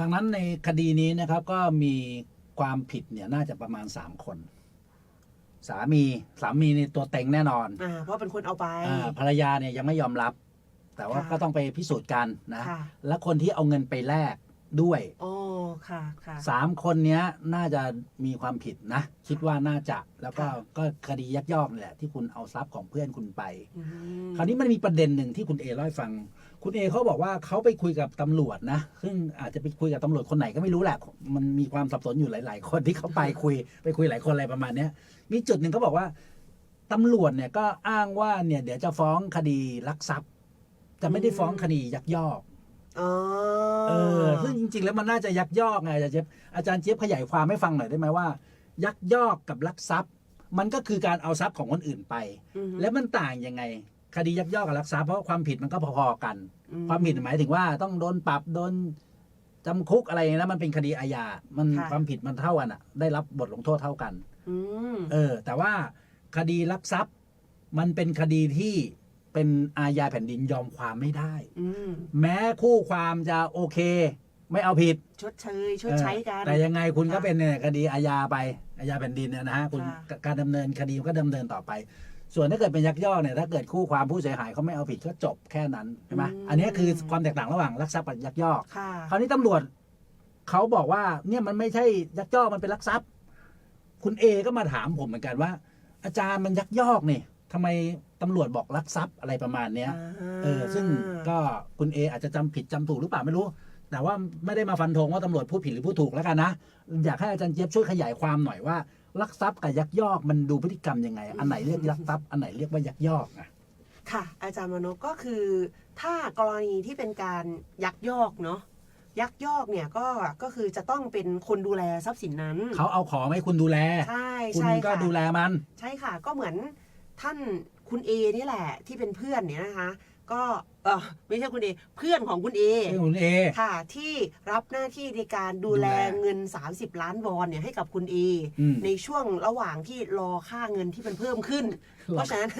ดังนั้นในคดีนี้นะครับก็มีความผิดเนี่ยน่าจะประมาณสามคน สามีสามีในตัวเต็งแน่นอนอ่าเพราะเป็นคนเอาไปอ่าภรรยาเนี่ยยังไม่ยอมรับ แต่ว่าค่ะก็ต้องไปพิสูจน์กันนะ ค่ะ และคนที่เอาเงินไปแลกด้วยโอ้ ค่ะค่ะ สามคนเนี้ยน่าจะมีความผิดนะ คิดว่าน่าจะแล้วก็ค่ะ ก็คดียักยอกนี่แหละที่คุณเอาทรัพย์ของเพื่อนคุณไป อืมคราวนี้มันมีประเด็นหนึ่งที่คุณเอเล่าให้ฟัง คุณเอเขาบอกว่าเขาไปคุยกับตำรวจนะ ซึ่งอาจจะไปคุยกับตำรวจคนไหนก็ไม่รู้แหละ มันมีความสับสนอยู่หลาย ๆ คนที่เขาไปคุย ไปคุยหลายคนอะไรประมาณเนี้ย มีจุดหนึ่งเขาบอกว่าตำรวจเนี่ยก็อ้างว่าเนี่ยเดี๋ยวจะฟ้องคดีลักทรัพย์ จะไม่ได้ฟ้องคดียักยอก อ๋อเออซึ่งจริง ๆ แล้วมันน่าจะยักยอกไงอาจารย์เจี๊ยบอาจารย์เจี๊ยบขยายความให้ฟังหน่อยได้ไหมว่า ยักยอกกับลักทรัพย์ มันก็คือการเอาทรัพย์ของคนอื่นไป อืมแล้วมันต่างยังไง คดียักยอกกับลักทรัพย์เพราะความผิดมันก็พอๆกัน อืความผิดหมายถึงว่าต้องโดนปรับโดนจำคุกอะไรนะมันเป็นคดีอาญา มันค่ะ ความผิดมันเท่ากันอะได้รับบทลงโทษเท่ากัน อืม เออ แต่ว่าคดีลักทรัพย์มันเป็นคดีที่ เป็นอาญาแผ่นดินยอมความไม่ได้ อืมแม้คู่ความจะโอเค ไม่เอาผิดชดเชยชดใช้กัน เออแต่ยังไงคุณก็ค่ะเป็นเนี่ยคดีอาญาไปอาญาแผ่นดินเนี่ยนะฮะคุณค่ะ การดำเนินคดีก็ดำเนินต่อไป ส่วนถ้าเกิดเป็นยักยอกเนี่ยถ้าเกิดคู่ความผู้เสียหายเขาไม่เอาผิดก็จบแค่นั้นใช่ไหมอันนี้คือความแตกต่างระหว่างลักทรัพย์กับยักยอก ค่ะ คราวนี้ตำรวจเขาบอกว่าเนี่ยมันไม่ใช่ยักยอกมันเป็นลักทรัพย์ คุณเอก็มาถามผมเหมือนกันว่า อาจารย์มันยักยอกนี่ทำไม ตำรวจบอกลักทรัพย์อะไรประมาณเนี้ยเออซึ่งก็คุณเออาจจะจำผิดจำถูกหรือเปล่าไม่รู้ แต่ว่าไม่ได้มาฟันธงว่าตำรวจพูดผิดหรือพูดถูกแล้วกันนะ อยากให้อาจารย์เจี๊ยบช่วยขยายความหน่อยว่าลักทรัพย์กับยักยอกมันดูพฤติกรรมยังไง อันไหนเรียกลักทรัพย์อันไหนเรียกว่ายักยอกอะค่ะ อาจารย์มโนก็คือถ้ากรณีที่เป็นการยักยอกเนาะยักยอกเนี่ยก็ก็คือจะต้องเป็นคนดูแลทรัพย์สินนั้น เขาเอาของให้คุณดูแล ใช่คุณใช่ก็ค่ะดูแลมัน ใช่ค่ะ ก็เหมือน ท่านคุณเอนี่แหละ ที่เป็นเพื่อนเนี่ยนะคะ ก็เออไม่ใช่คุณเอเพื่อนของคุณเอให้คุณเอ ค่ะ ที่รับหน้าที่ในการดูแลดูแล เงิน 30 ล้านวอนเนี่ยให้กับคุณเออืมในช่วงระหว่างที่รอค่าเงินที่มันเพิ่มขึ้น เพราะฉะนั้น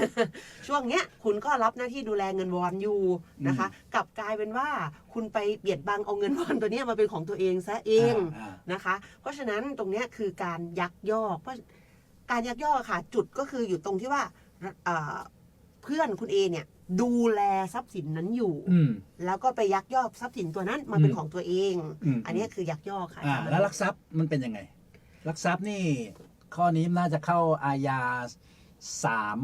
ช่วงเนี้ยคุณก็รับหน้าที่ดูแลเงินวอนอยู่นะคะ กลับกลายเป็นว่าคุณไปเบียดบังเอาเงินวอนตัวเนี้ยมาเป็นของตัวเองซะเองอ่านะคะ เพราะฉะนั้นตรงเนี้ยคือการยักยอกเพราะการยักยอกอะค่ะ จุดก็คืออยู่ตรงที่ว่า เอ่อเพื่อนคุณเอเนี่ย ดูแลทรัพย์สินนั้นอยู่ อืม แล้วก็ไปยักยอกทรัพย์สินตัวนั้นมาเป็นอืม ของตัวเอง อืมอันเนี้ยคือยักยอกค่ะอ่า แล้วลักทรัพย์มันเป็นยังไงลักทรัพย์นี่ ข้อนี้น่าจะเข้าอาญาสาม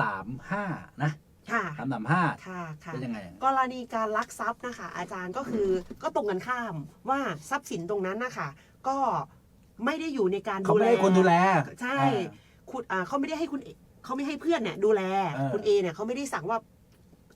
สามห้านะค่ะสามสามห้าค่ะค่ะ เป็นยังไง กรณีการลักทรัพย์นะคะ อาจารย์ก็คือก็ตรงกันข้ามว่าทรัพย์สินตรงนั้นนะคะก็ไม่ได้อยู่ในการเขาดูไม่แล ให้คนดูแลใช่ อ่า คุณอ่าเขาไม่ได้ให้คุณ เอเขาไม่ให้เพื่อนเนี่ยดูแลเออคุณเอเนี่ยเขาไม่ได้สั่งว่า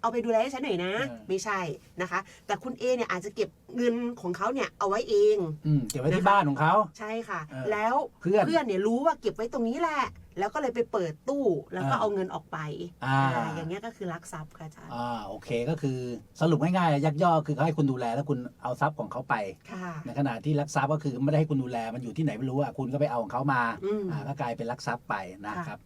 เอาไปดูแลให้ฉันหน่อยนะ เออ ไม่ใช่นะคะ แต่คุณเอเนี่ยอาจจะเก็บเงินของเขาเนี่ยเอาไว้เอง อืมเก็บไว้ที่นะคะบ้านของเขา ใช่ค่ะ เออ แล้วเพื่อน เพื่อนเนี่ยรู้ว่าเก็บไว้ตรงนี้แหละ แล้วก็เลยไปเปิดตู้แล้วก็อ่าเอาเงินออกไปอ่าอ่าอย่างเงี้ยก็คือลักทรัพย์ค่ะอาจารย์อ่าโอเคก็คือสรุปง่ายๆยักยอกคือเขาให้คุณดูแลแล้วคุณเอาทรัพย์ของเขาไป ค่ะ ในขณะที่ลักทรัพย์ก็คือไม่ได้ให้คุณดูแลมันอยู่ที่ไหนไม่รู้อะคุณก็ไปเอาของเขามาอืม อ่าก็กลายเป็นลักทรัพย์ไปนะครับ